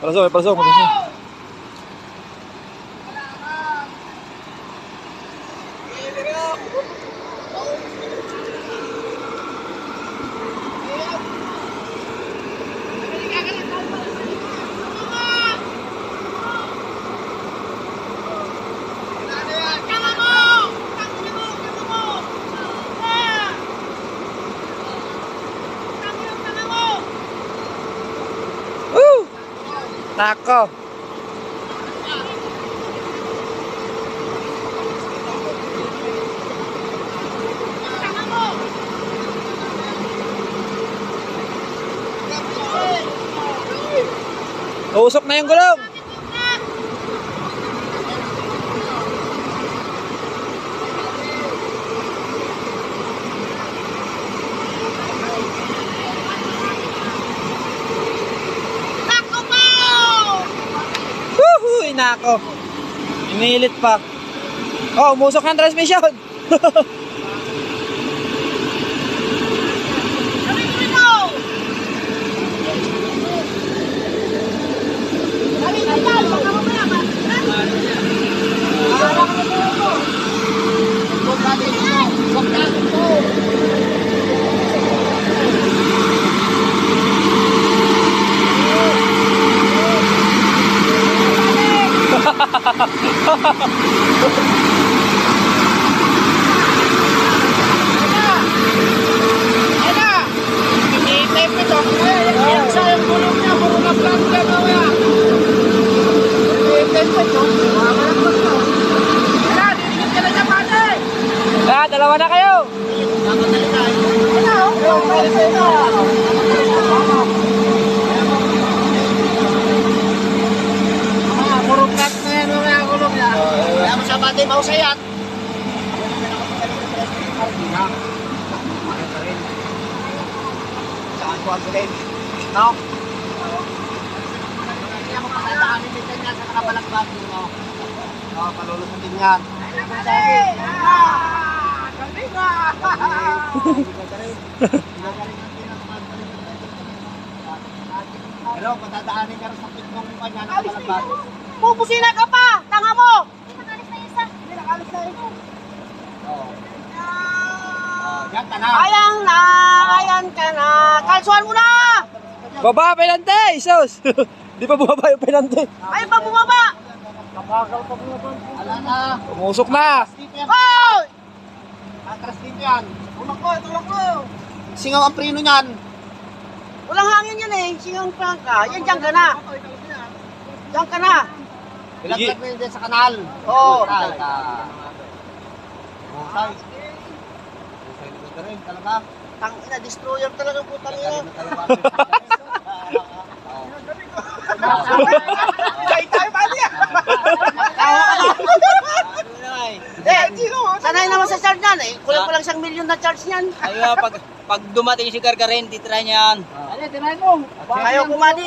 Parasol, may parasol, parasol. Woo! Nako. Tusok na yung gulong. Woohoo! Nako. Inilit pa. Oh, umusok ng transmission. dalawa na kayo. Puro flat na yan, mamaya gulong yan. Kaya mo sa bati, mausayat. Saan ko ang gulit? No? Kaya mo patadaanin din yan sa nakabalagbag no? Oo, palulusutin yan. Pero patadaanin ka rin sa pitong kanya nakabalagbag. Pupusina ka pa! Tanga mo! Oo. Oh, yan ka na. Ayan na! Ayan ka na! Kalsuhan mo na! Baba, penante! Sus! Di pa bumaba yung penante. Ay, pa bumaba! Ala na. Umusok na. Dito yan. Hoy! Atras dito yan. Tulak ko, tulak ko. Singaw ang prino niyan. Walang hangin yan eh. Singang prangka. Yan, dyan ka na. Dyan ka na. Ilaglag mo yun dyan sa kanal. Oo. Ay, ka. Ka rin talaga. Tangina, destroyer talaga po tangina. Kaya tayo pa niya. Eh, sanay naman sa charge yan eh. Kulang pa lang isang milyon na charge niyan. Ayun, pag, pag dumating si Gargarin, titira niyan. Ayaw kumadi.